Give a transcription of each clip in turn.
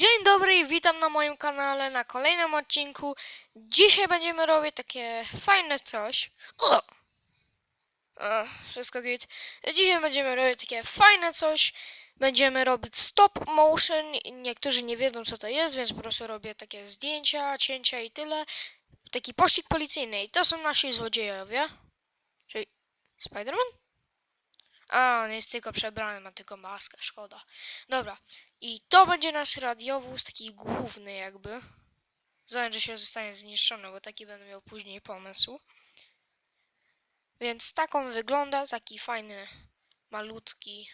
Dzień dobry i witam na moim kanale, na kolejnym odcinku. Dzisiaj będziemy robić takie fajne coś. O! E, wszystko git. Dzisiaj będziemy robić takie fajne coś. Będziemy robić stop motion. Niektórzy nie wiedzą co to jest, więc po prostu robię takie zdjęcia, cięcia i tyle. Taki pościg policyjny. I to są nasi złodziejowie. Czyli Spider-Man? A, on jest tylko przebrany, ma tylko maskę, szkoda. Dobra, i to będzie nasz radiowóz, taki główny jakby. Zobacz, że się zostanie zniszczony, bo taki będę miał później pomysł. Więc tak on wygląda, taki fajny, malutki.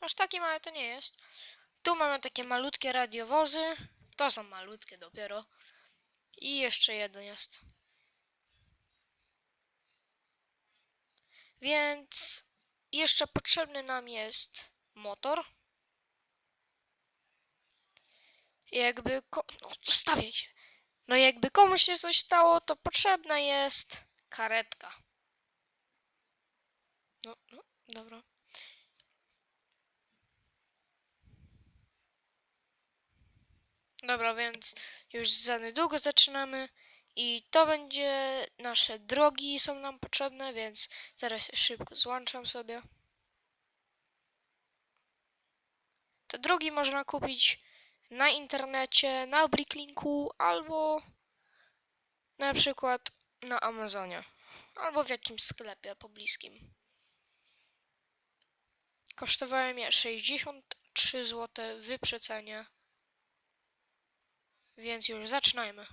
Aż taki mały to nie jest. Tu mamy takie malutkie radiowozy. To są malutkie dopiero. I jeszcze jeden jest. Więc jeszcze potrzebny nam jest motor. jakby. No, stawiaj się. No, jakby komuś się coś stało, to potrzebna jest karetka. No, no, dobra. Dobra, więc już za niedługo zaczynamy. I to będzie. Nasze drogi są nam potrzebne, więc się szybko złączam sobie. Te drogi można kupić na internecie, na Bricklinku albo na przykład na Amazonie albo w jakimś sklepie pobliskim. Kosztowały mnie 63 zł w. Więc już zaczynajmy.